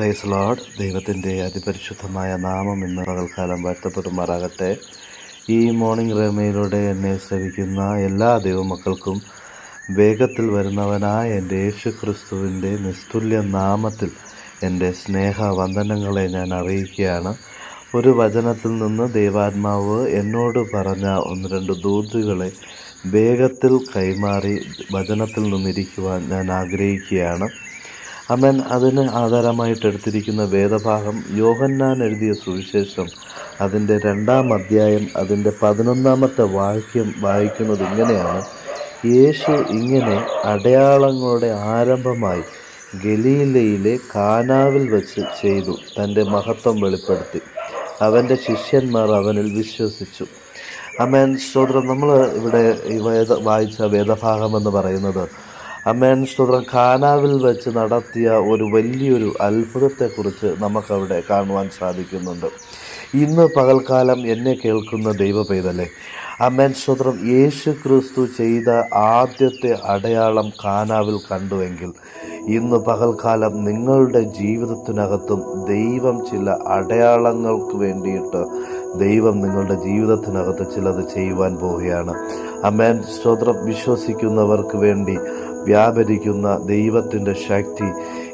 Price load ദൈവത്തിന്റെ അതിപരിശുദ്ധമായ നാമം ഇന്ന് പകൽക്കാലം വാഴ്ത്തപ്പെടുമാറാകട്ടെ ഈ മോർണിംഗ് റേമയിലൂടെ എന്നെ ശ്രവിക്കുന്ന എല്ലാ ദൈവമക്കൾക്കും വേഗത്തിൽ വരുന്നവനായ എന്റെ യേശു ക്രിസ്തുവിന്റെ നിസ്തുല്യ നാമത്തിൽ എന്റെ സ്നേഹ വന്ദനങ്ങളെ ഞാൻ അറിയിക്കുകയാണ്. ഒരു വചനത്തിൽ നിന്ന് ദൈവാത്മാവ് എന്നോട് പറഞ്ഞ ഒന്ന് രണ്ട് ദൂതുകളെ വേഗത്തിൽ കൈമാറി വചനത്തിൽ നിന്നിരിക്കുവാൻ ഞാൻ ആഗ്രഹിക്കുകയാണ്. അമൻ അതിന് ആധാരമായിട്ട് എടുത്തിരിക്കുന്ന വേദഭാഗം യോഹന്നാൻ എഴുതിയ സുവിശേഷം അതിന്റെ രണ്ടാം അധ്യായം അതിന്റെ പതിനൊന്നാമത്തെ വാക്യം വായിക്കുന്നത് ഇങ്ങനെയാണ്. യേശു ഇങ്ങനെ അടയാളങ്ങളുടെ ആരംഭമായി ഗലീലയിലെ കാനാവിൽ വച്ച് ചെയ്തു തന്റെ മഹത്വം വെളിപ്പെടുത്തി. അവന്റെ ശിഷ്യന്മാർ അവനിൽ വിശ്വസിച്ചു. അമേൻ സ്തോത്രം നമ്മൾ ഇവിടെ ഈ വേദ വായിച്ച വേദഭാഗം എന്ന് പറയുന്നത് അമേൻ. സ്തോത്രം കാനാവിൽ വെച്ച് നടത്തിയ ഒരു വലിയൊരു അത്ഭുതത്തെക്കുറിച്ച് നമുക്കവിടെ കാണുവാൻ സാധിക്കുന്നുണ്ട്. ഇന്ന് പകൽക്കാലം എന്നെ കേൾക്കുന്ന ദൈവ പൈതലേ അമേൻ. സ്തോത്രം യേശു ക്രിസ്തു ചെയ്ത ആദ്യത്തെ അടയാളം കാനാവിൽ കണ്ടുവെങ്കിൽ ഇന്ന് പകൽക്കാലം നിങ്ങളുടെ ജീവിതത്തിനകത്തും ദൈവം ചില അടയാളങ്ങൾക്ക് വേണ്ടിയിട്ട് ദൈവം നിങ്ങളുടെ ജീവിതത്തിനകത്ത് ചിലത് ചെയ്യുവാൻ പോവുകയാണ്. അമേൻ സ്തോത്രം. വിശ്വസിക്കുന്നവർക്ക് വേണ്ടി വ്യാപരിക്കുന്ന ദൈവത്തിന്റെ ശക്തി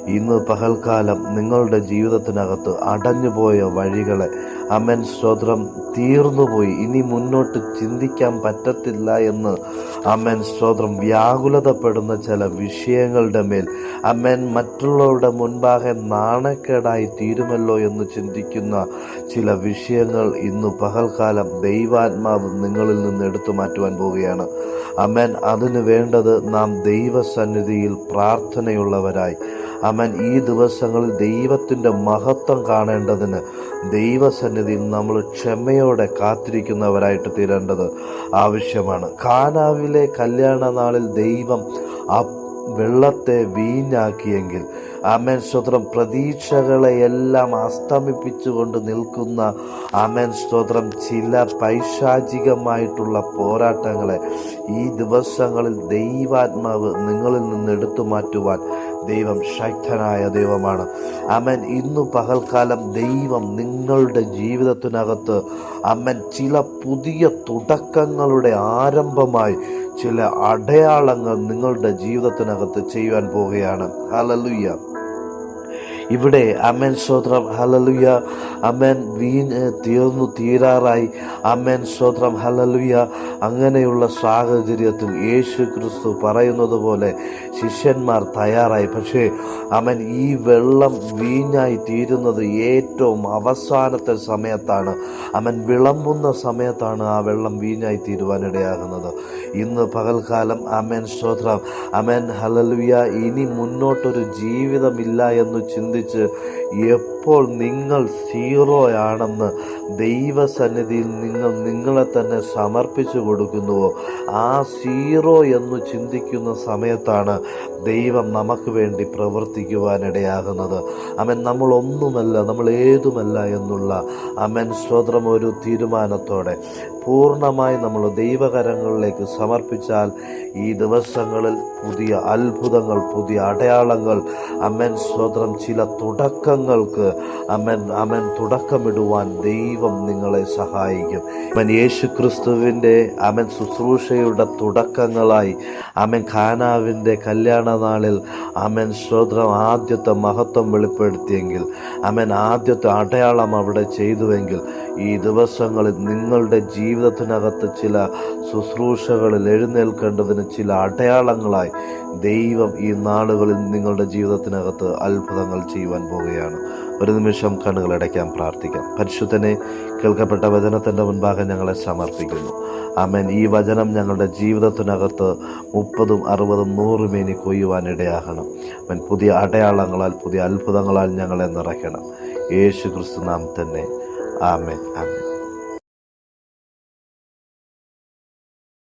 ഇന്ന് പകൽക്കാലം നിങ്ങളുടെ ജീവിതത്തിനകത്ത് അടഞ്ഞുപോയ വഴികളെ അമൻ സ്തോത്രം തീർന്നുപോയി. ഇനി മുന്നോട്ട് ചിന്തിക്കാൻ പറ്റത്തില്ല എന്ന് അമ്മൻ സ്തോത്രം വ്യാകുലതപ്പെടുന്ന ചില വിഷയങ്ങളുടെ മേൽ. അമ്മൻ മറ്റുള്ളവരുടെ മുൻപാകെ നാണക്കേടായി തീരുമല്ലോ എന്ന് ചിന്തിക്കുന്ന ചില വിഷയങ്ങൾ ഇന്ന് പകൽക്കാലം ദൈവാത്മാവ് നിങ്ങളിൽ നിന്ന് എടുത്തു മാറ്റുവാൻ പോവുകയാണ്. അമ്മൻ അതിന് വേണ്ടത് നാം ദൈവസന്നിധിയിൽ പ്രാർത്ഥനയുള്ളവരായി അമൻ ഈ ദിവസങ്ങളിൽ ദൈവത്തിന്റെ മഹത്വം കാണേണ്ടതിന് ദൈവസന്നിധിയിൽ നമ്മൾ ക്ഷമയോടെ കാത്തിരിക്കുന്നവരായിട്ട് തീരേണ്ടത് ആവശ്യമാണ്. കാനാവിലെ കല്യാണ നാളിൽ ദൈവം വെള്ളത്തെ വീഞ്ഞാക്കിയെങ്കിൽ അമേൻ സ്തോത്രം പ്രതീക്ഷകളെയെല്ലാം അസ്തമിപ്പിച്ചുകൊണ്ട് നിൽക്കുന്ന അമേൻ സ്തോത്രം ചില പൈശാചികമായിട്ടുള്ള പോരാട്ടങ്ങളെ ഈ ദിവസങ്ങളിൽ ദൈവാത്മാവ് നിങ്ങളിൽ നിന്ന് എടുത്തു മാറ്റുവാൻ ദൈവം ശക്തനായ ദൈവമാണ്. അമ്മൻ ഇന്നു പകൽക്കാലം ദൈവം നിങ്ങളുടെ ജീവിതത്തിനകത്ത് അമ്മൻ ചില പുതിയ തുടക്കങ്ങളുടെ ആരംഭമായി ചില അടയാളങ്ങൾ നിങ്ങളുടെ ജീവിതത്തിനകത്ത് ചെയ്യുവാൻ പോവുകയാണ്. ഹലലുയ്യ ഇവിടെ അമ്മൻ സ്തോത്രം. ഹലലുയ അമ്മൻ വീൻ തീർന്നു തീരാറായി. അമ്മൻ സ്തോത്രം. ഹലലുയ അങ്ങനെയുള്ള സാഹചര്യത്തിൽ യേശു ക്രിസ്തു പറയുന്നത് പോലെ ശിഷ്യന്മാർ തയ്യാറായി. പക്ഷേ അവൻ ഈ വെള്ളം വീഞ്ഞായി തീരുന്നത് ഏറ്റവും അവസാനത്തെ സമയത്താണ്. അവൻ വിളമ്പുന്ന സമയത്താണ് ആ വെള്ളം വീഞ്ഞായി തീരുവാനിടയാകുന്നത്. ഇന്ന് പകൽക്കാലം അമേൻ സ്തോത്രം. അമേൻ ഹലലുയ ഇനി മുന്നോട്ടൊരു ജീവിതമില്ല എന്ന് ചിന്തി ചിന്തിച്ച് എപ്പോൾ നിങ്ങൾ സീറോ ആണെന്ന് ദൈവസന്നിധിയിൽ നിങ്ങൾ നിങ്ങളെ തന്നെ സമർപ്പിച്ചു കൊടുക്കുന്നുവോ? ആ സീറോ എന്ന് ചിന്തിക്കുന്ന സമയത്താണ് ദൈവം നമുക്ക് വേണ്ടി പ്രവർത്തിക്കുവാനിടയാകുന്നത്. അമൻ നമ്മളൊന്നുമല്ല നമ്മൾ ഏതുമല്ല എന്നുള്ള അമൻ സ്വതന്ത്രം ഒരു തീരുമാനത്തോടെ. പൂർണമായി നമ്മൾ ദൈവകരങ്ങളിലേക്ക് സമർപ്പിച്ചാൽ ഈ ദിവസങ്ങളിൽ പുതിയ അത്ഭുതങ്ങൾ പുതിയ അടയാളങ്ങൾ അമ്മൻ സ്വതന്ത്രം ചില തുടക്കങ്ങൾക്ക് അമൻ അമൻ തുടക്കമിടുവാൻ ദൈവം നിങ്ങളെ സഹായിക്കും. അമൻ യേശു ക്രിസ്തുവിന്റെ അമൻ ശുശ്രൂഷയുടെ തുടക്കങ്ങളായി അമൻ ഖാനാവിന്റെ കല്യാണ നാളിൽ അമൻ ശ്രോത്രം ആദ്യത്തെ മഹത്വം വെളിപ്പെടുത്തിയെങ്കിൽ അമൻ ആദ്യത്തെ അടയാളം അവിടെ ചെയ്തുവെങ്കിൽ ഈ ദിവസങ്ങളിൽ നിങ്ങളുടെ ജീവിതത്തിനകത്ത് ചില ശുശ്രൂഷകളിൽ എഴുന്നേൽക്കേണ്ടതിന് ചില അടയാളങ്ങളായി ദൈവം ഈ നാളുകളിൽ നിങ്ങളുടെ ജീവിതത്തിനകത്ത് അത്ഭുതങ്ങൾ ചെയ്യുവാൻ പോവുകയാണ്. ഒരു നിമിഷം കണ്ണുകളടയ്ക്കാൻ പ്രാർത്ഥിക്കാം. പരിശുദ്ധനെ കേൾക്കപ്പെട്ട വചനത്തിന്റെ മുൻപാകെ ഞങ്ങളെ സമർപ്പിക്കുന്നു. ആമേൻ. ഈ വചനം ഞങ്ങളുടെ ജീവിതത്തിനകത്ത് മുപ്പതും അറുപതും നൂറും ഇനി കൊയ്യുവാൻ ഇടയാകണം അവൻ പുതിയ അടയാളങ്ങളാൽ പുതിയ അത്ഭുതങ്ങളാൽ ഞങ്ങളെ നിറയ്ക്കണം. യേശു ക്രിസ്തു നാം തന്നെ. ആമേൻ. ആമേൻ.